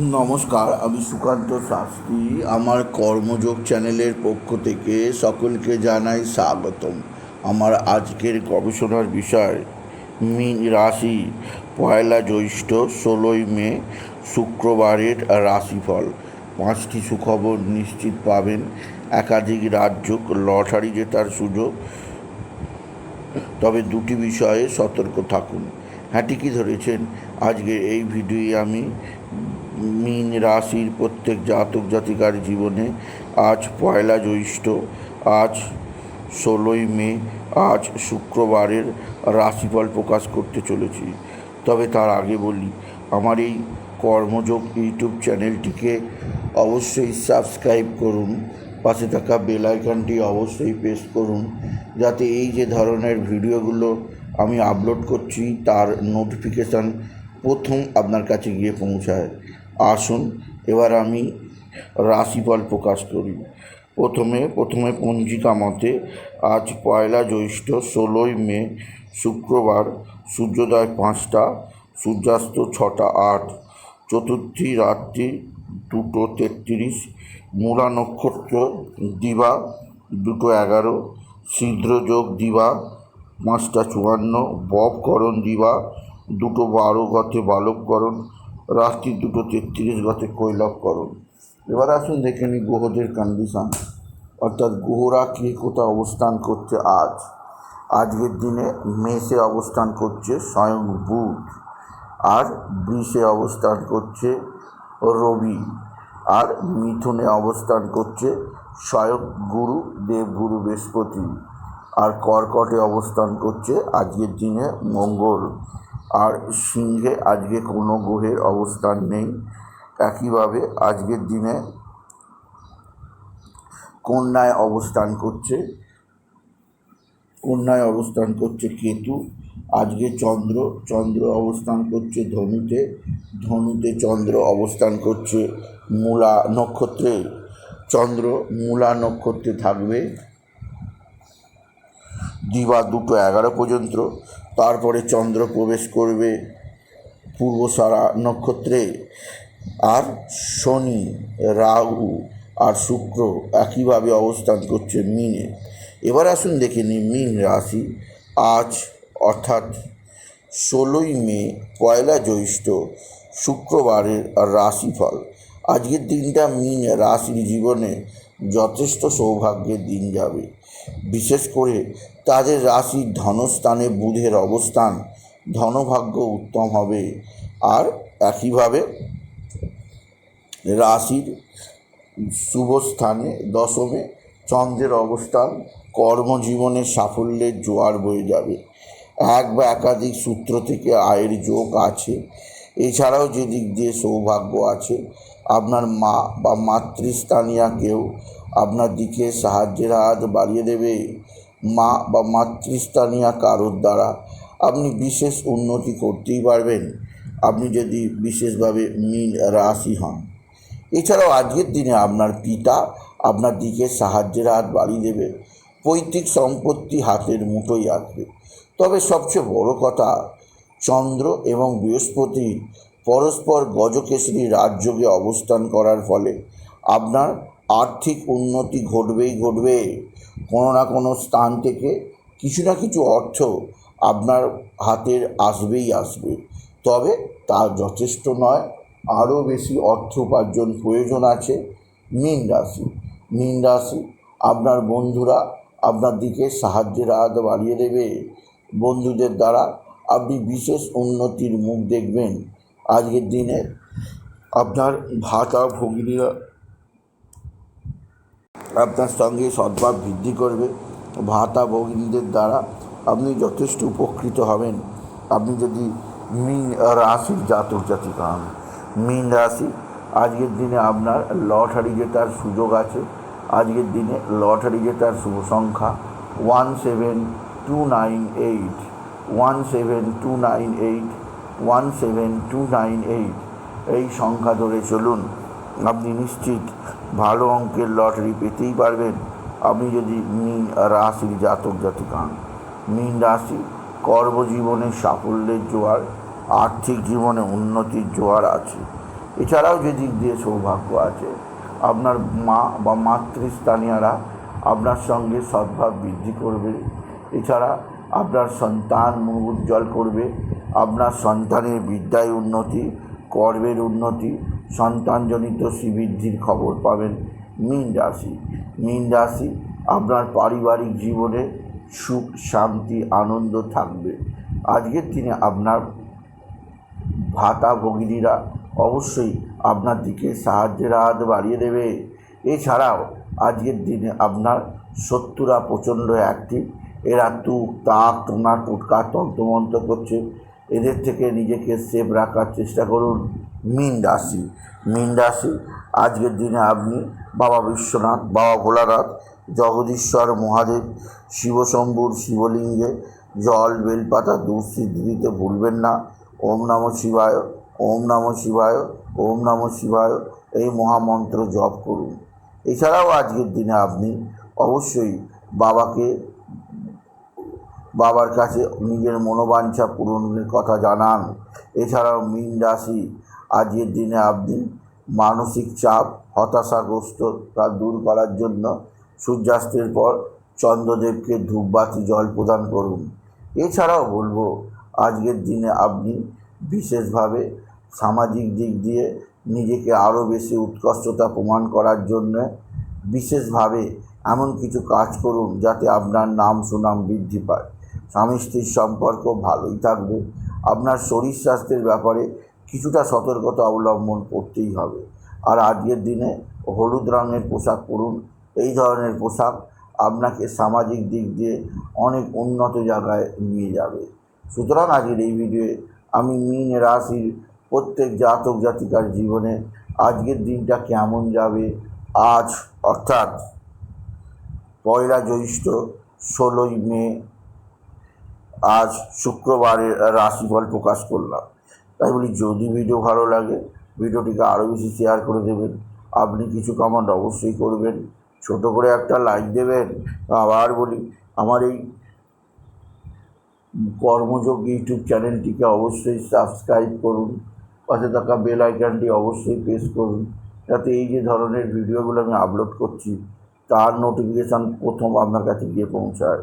নমস্কার, আমি সুকান্ত শাস্ত্রী। আমার কর্মযোগ চ্যানেলের পক্ষ থেকে সকলকে জানাই স্বাগতম। আমার আজকের গবেষণার বিষয়, মিন রাশি। পয়লা জ্যৈষ্ঠ, ষোলোই মে, শুক্রবারের রাশিফল। পাঁচটি সুখবর নিশ্চিত পাবেন। একাধিক রাজ্য লটারি জেতার সুযোগ। তবে দুটি বিষয়ে সতর্ক থাকুন। হ্যাঁ ঠিকই ধরেছেন। আজকের এই ভিডিওয়ে আমি মীন রাশির প্রত্যেক জাতক জাতিকার জীবনে আজ পয়লা জ্যৈষ্ঠ, আজ ষোলোই মে, আজ শুক্রবারের রাশিফল প্রকাশ করতে চলেছি। তবে তার আগে বলি, আমার এই কর্মযোগ ইউটিউব চ্যানেলটিকে অবশ্যই সাবস্ক্রাইব করুন, পাশে থাকা বেল আইকনটি অবশ্যই প্রেস করুন, যাতে এই যে ধরনের ভিডিওগুলো আমি আপলোড করছি, তার নোটিফিকেশান প্রথম আপনার কাছে গিয়ে পৌঁছায়। আসুন, এবার আমি রাশিফল প্রকাশ করি। প্রথমে প্রথমে পঞ্জিকা মতে, আজ পয়লা জ্যৈষ্ঠ ষোলোই মে, শুক্রবার, সূর্যোদয় পাঁচটা, সূর্যাস্ত ছটা আট, চতুর্থী রাত্রি দুটো তেত্রিশ, মূলা নক্ষত্র দিবা দুটো এগারো ছিদ্রযোগ দিবা পাঁচটা চুয়ান্ন ববকরণ দিবা দুটো বারো গতে বালককরণ রাত্রি দুটো তেত্রিশ গতে কৈলবকরণ এবার আসুন দেখে নিই গ্রহদের কন্ডিশন অর্থাৎ গ্রহরা কে কোথায় অবস্থান করছে আজ? আজকের দিনে মেষে অবস্থান করছে স্বয়ং বুধ। আর বৃষে অবস্থান করছে রবি। আর মিথুনে অবস্থান করছে স্বয়ং গুরু, দেবগুরু, বৃহস্পতি। আর কর্কটে অবস্থান করছে আজকের দিনে মঙ্গল। আর সিংহে আজকে কোনো গ্রহের অবস্থান নেই। একইভাবে আজকের দিনে কন্যায় অবস্থান করছে। কন্যায় অবস্থান করছে কেতু। আজকে চন্দ্র চন্দ্র অবস্থান করছে ধনুতে। ধনুতে চন্দ্র অবস্থান করছে মূলা নক্ষত্রে। চন্দ্র মূলা নক্ষত্রে থাকবে। দিবা দুটো এগারো পর্যন্ত, তারপরে চন্দ্র প্রবেশ করবে পূর্বসারা নক্ষত্রে। আর শনি, রাহু আর শুক্র একইভাবে অবস্থান করছে মিনে। এবার আসুন দেখে নিই মিন রাশি। আজ অর্থাৎ ষোলোই মে, পয়লা জ্যৈষ্ঠ, শুক্রবারের রাশিফল। আজকের দিনটা মিন রাশির জীবনে যথেষ্ট সৌভাগ্যের দিন যাবে। বিশেষ করে তাদের রাশির ধনস্থানে বুধের অবস্থান, ধনভাগ্য উত্তম হবে। আর একইভাবে রাশির শুভ স্থানে দশমে চন্দ্রের অবস্থান কর্মজীবনের সাফল্যের জোয়ার বয়ে যাবে। এক বা একাধিক সূত্র থেকে আয়ের যোগ আছে। এছাড়াও যে দিক দিয়ে সৌভাগ্য আছে, আপনার মা বা মাতৃস্থানীয় কেউ আপনার দিকে সাহায্যের হাত বাড়িয়ে দেবে। মা বা মাতৃস্থানীয় কারোর দ্বারা। আপনি বিশেষ উন্নতি করতেই পারবেন। আপনি যদি বিশেষভাবে মিন রাশি হন। এছাড়াও আজকের দিনে আপনার পিতা আপনার দিকে সাহায্যের হাত বাড়িয়ে দেবে। পৈতৃক সম্পত্তি হাতের মুঠোই আসবে। তবে সবচেয়ে বড় কথা, চন্দ্র এবং বৃহস্পতি পরস্পর গজকেশরী রাজযোগে অবস্থান করার ফলে আপনার আর্থিক উন্নতি ঘটবেই ঘটবে। কোনো না কোনো স্থান থেকে কিছু না কিছু অর্থ আপনার হাতের আসবেই আসবে। তবে তা যথেষ্ট নয়, আরও বেশি অর্থ উপার্জন প্রয়োজন আছে মীন রাশি। মীন রাশি আপনার বন্ধুরা আপনার দিকে সাহায্যের হাত বাড়িয়ে দেবে। বন্ধুদের দ্বারা আপনি বিশেষ উন্নতির মুখ দেখবেন। আজকের দিনে আপনার ভাতা ভগিনীরা আপনার সঙ্গে সদ্ভাব বৃদ্ধি করবে। ভাতা ভগিনীদের দ্বারা আপনি যথেষ্ট উপকৃত হবেন। আপনি যদি মিন রাশির জাতক জাতিকা হন। মিন রাশি, আজকের দিনে আপনার লটারি জেতার সুযোগ আছে। আজকের দিনে লটারি জেতার শুভ সংখ্যা one seven two nine eight. One seven two nine eight, one seven two nine eight. এই সংখ্যা ধরে চলুন। আপনি নিশ্চিত ভালো অঙ্কের লটারি পেতেই পারবেন। আপনি যদি মিন রাশির জাতক জাতিকা মিন রাশি কর্মজীবনে সাফল্যের জোয়ার, আর্থিক জীবনে উন্নতির জোয়ার আছে। এছাড়াও যে দিক দিয়ে সৌভাগ্য আছে, আপনার মা বা মাতৃস্থানীয়রা আপনার সঙ্গে সদ্ভাব বৃদ্ধি করবে। এছাড়া আপনার সন্তান মুখ উজ্জ্বল করবে, আপনার সন্তানের বিদ্যায় উন্নতি, কর্মের উন্নতি সন্তানজনিত শ্রীবৃদ্ধির খবর পাবেন মীন রাশি। মীন রাশি, আপনার পারিবারিক জীবনে সুখ, শান্তি, আনন্দ থাকবে। আজকের দিনে আপনার ভাতা ভগিনীরা অবশ্যই আপনার দিকে সাহায্যের হাত বাড়িয়ে দেবে। এছাড়াও আজকের দিনে আপনার শত্রুরা প্রচণ্ড অ্যাক্টিভ এরা তুক, তাক, টোনা, টোটকা, তন্ত্রমন্ত্র করছে। এদের থেকে নিজেকে সেফ রাখার চেষ্টা করুন। মীন রাশি মীন রাশি, আজকের দিনে আপনি বাবা বিশ্বনাথ, বাবা ভোলানাথ, জগদীশ্বর, মহাদেব, শিবশম্ভুর শিবলিঙ্গে জল, বেলপাতা দুঃসিদ্ধি দিতে ভুলবেন না। ওম নম শিবায়, ওম নম শিবায়, ওম নম শিবায়, এই মহামন্ত্র জপ করুন। এছাড়াও আজকের দিনে আপনি অবশ্যই বাবাকে বাবার কাছে নিজের মনোবাঞ্ছা পূরণের কথা জানান। এছাড়াও মীন রাশি আজকের দিনে আপনি মানসিক চাপ, হতাশাগ্রস্ত তা দূর করার জন্য সূর্যাস্তের পর চন্দ্রদেবকে ধূপবাতি, জল প্রদান করুন। এছাড়াও বলব, আজকের দিনে আপনি বিশেষভাবে সামাজিক দিক দিয়ে নিজেকে আরও বেশি উৎকর্ষতা প্রমাণ করার জন্য বিশেষভাবে এমন কিছু কাজ করুন যাতে আপনার নাম সুনাম বৃদ্ধি পায়। স্বামী স্ত্রীর সম্পর্ক ভালোই থাকবে। আপনার শরীর স্বাস্থ্যের ব্যাপারে কিছুটা সতর্কতা অবলম্বন করতেই হবে। আর আজকের দিনে হলুদ রঙের পোশাক পরুন। এই ধরনের পোশাক আপনাকে সামাজিক দিক দিয়ে অনেক উন্নত জায়গায় নিয়ে যাবে। সুতরাং আজকের এই ভিডিওয়ে আমি মীন রাশির প্রত্যেক জাতক জাতিকার জীবনে আজকের দিনটা কেমন যাবে? আজ অর্থাৎ পয়লা জ্যৈষ্ঠ ষোলোই মে আজ শুক্রবারের রাশিফল প্রকাশ করলাম। তাই বলি, যদি ভিডিও ভালো লাগে, ভিডিওটিকে আরও বেশি শেয়ার করে দেবেন। আপনি কিছু কমেন্ট অবশ্যই করবেন। ছোট করে একটা লাইক দেবেন। আবার বলি, আমার এই কর্মযোগ ইউটিউব চ্যানেলটিকে অবশ্যই সাবস্ক্রাইব করুন। পাশে থাকা বেল আইকনটি অবশ্যই প্রেস করুন। যাতে এই যে ধরনের ভিডিওগুলো আমি আপলোড করছি, তার নোটিফিকেশান প্রথম আপনার কাছে গিয়ে পৌঁছায়।